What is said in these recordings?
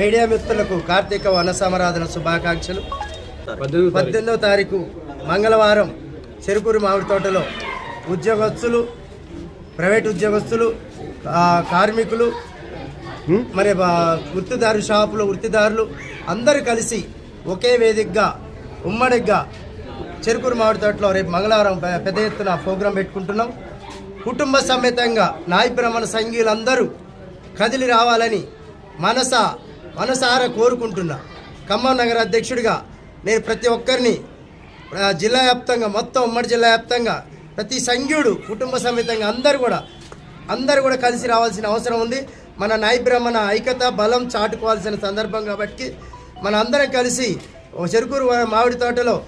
Media మిత్రులకు కార్తీక వన సమారాధన శుభాకాంక్షలు. పద్దెనిమిదవ తారీఖు. మంగళవారం చెరుకూరు మామిడి తోటలో ఉద్యోగస్తులు ప్రైవేట్ ఉద్యోగస్తులు కార్మికులు మరి వృత్తిదారు షాపులు వృత్తిదారులు అందరూ కలిసి ఒకే వేదికగా ఉమ్మడిగా చెరుకూరు మామిడి తోటలో రేపు మంగళవారం పెద్ద ఎత్తున ప్రోగ్రాం పెట్టుకుంటున్నాం. కుటుంబ సమేతంగా నాయ బ్రహ్మణ సంఘీయులందరూ కదిలి రావాలని మనస మనసారా కోరుకుంటున్నా. ఖమ్మం నగర అధ్యక్షుడిగా నేను ప్రతి ఒక్కరిని జిల్లా వ్యాప్తంగా మొత్తం ఉమ్మడి జిల్లా వ్యాప్తంగా ప్రతి సంఘ్యుడు కుటుంబ సమేతంగా అందరూ కూడా అందరూ కూడా కలిసి రావాల్సిన అవసరం ఉంది. మన నాయ ఐక్యత బలం చాటుకోవాల్సిన సందర్భం కాబట్టి మన అందరం కలిసి ఓ చెరుకూరు మామిడి తోటలో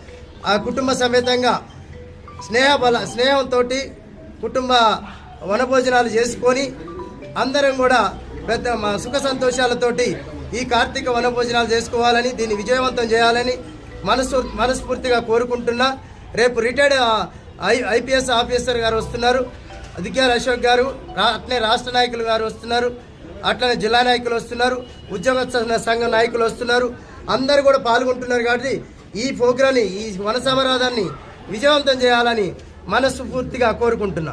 ఆ కుటుంబ సమేతంగా స్నేహ బల స్నేహంతో కుటుంబ వనభోజనాలు చేసుకొని అందరం కూడా పెద్ద మా సుఖ సంతోషాలతోటి ఈ కార్తీక వనభోజనాలు చేసుకోవాలని దీన్ని విజయవంతం చేయాలని మనసు మనస్ఫూర్తిగా కోరుకుంటున్నా. రేపు రిటైర్డ్ ఐ ఐపీఎస్ ఆఫీసర్ గారు వస్తున్నారు. అధికార అశోక్ గారు రా అట్లే రాష్ట్ర నాయకులు గారు వస్తున్నారు. అట్లనే జిల్లా నాయకులు వస్తున్నారు. ఉద్యోగ సంఘ నాయకులు వస్తున్నారు. అందరూ కూడా పాల్గొంటున్నారు కాబట్టి ఈ ప్రోగ్రాన్ని ఈ వన సమరాధాన్ని విజయవంతం చేయాలని మనస్ఫూర్తిగా కోరుకుంటున్నా.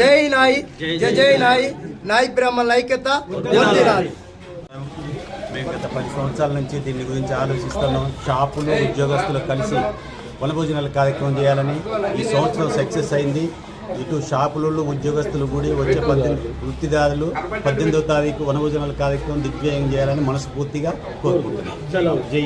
జై నాయి. జై జై నాయి. నాయి. బ్రహ్మల ఐక్యత. మేము గత పది సంవత్సరాల నుంచి దీని గురించి ఆలోచిస్తున్నాం. షాపులు ఉద్యోగస్తులు కలిసి వనభోజనాల కార్యక్రమం చేయాలని ఈ సంవత్సరం సక్సెస్ అయింది. ఇటు షాపులలో ఉద్యోగస్తులు కూడి వచ్చే పద్దెనిమిది వృత్తిదారులు పద్దెనిమిదో తారీఖు వనభోజనాల కార్యక్రమం దిగ్విజయం చేయాలని మనస్ఫూర్తిగా కోరుకుంటున్నాం. జై